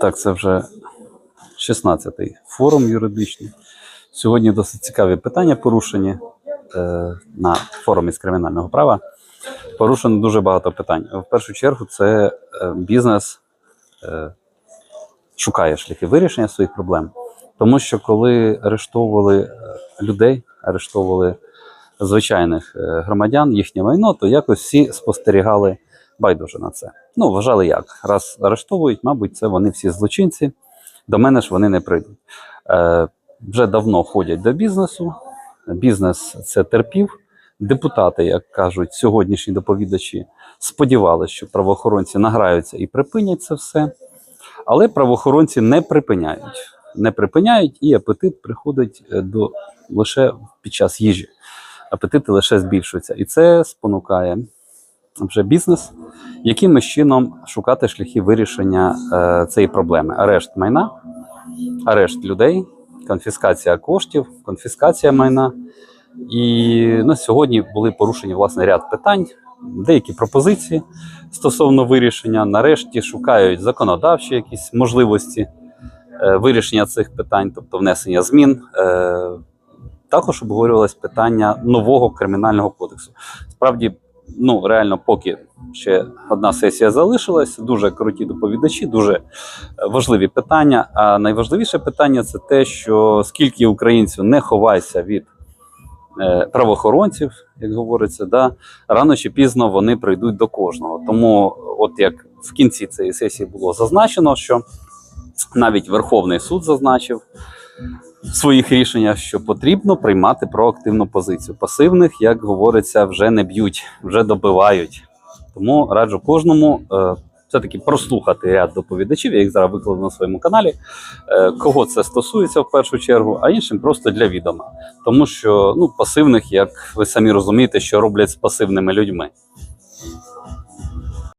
Так, це вже 16-й форум юридичний. Сьогодні досить цікаві питання порушені е, на форумі з кримінального права. Порушено дуже багато питань. В першу чергу, це е, бізнес е, шукає шляхи вирішення своїх проблем. Тому що коли арештовували людей, арештовували звичайних громадян, їхнє майно, то якось всі спостерігали байдуже на це. Ну, вважали як. Раз арештовують, мабуть, це вони всі злочинці. До мене ж вони не прийдуть. Е, вже давно ходять до бізнесу. Бізнес це терпів. Депутати, як кажуть сьогоднішні доповідачі, сподівалися, що правоохоронці награються і припинять це все. Але правоохоронці не припиняють. Не припиняють, і апетит приходить е, до лише під час їжі. Апетити лише збільшуються. І це спонукає вже бізнес, якимось чином шукати шляхи вирішення е, цієї проблеми: арешт майна, арешт людей, конфіскація коштів, конфіскація майна. І на сьогодні були порушені власне ряд питань, деякі пропозиції стосовно вирішення. Нарешті шукають законодавчі якісь можливості е, вирішення цих питань, тобто внесення змін. Е, також обговорювалось питання нового кримінального кодексу. Справді, ну реально, поки ще одна сесія залишилась, дуже круті доповідачі, дуже е, важливі питання. А найважливіше питання це те, що скільки українців не ховайся від е, правоохоронців, як говориться, да, рано чи пізно вони прийдуть до кожного. Тому, от як в кінці цієї сесії було зазначено, що навіть Верховний суд зазначив своїх рішеннях, що потрібно приймати проактивну позицію. Пасивних, як говориться, вже не б'ють, вже добивають. Тому раджу кожному е, все-таки прослухати ряд доповідачів, я їх зараз викладу на своєму каналі. Е, кого це стосується в першу чергу, а іншим просто для відома. Тому що ну, пасивних, як ви самі розумієте, що роблять з пасивними людьми.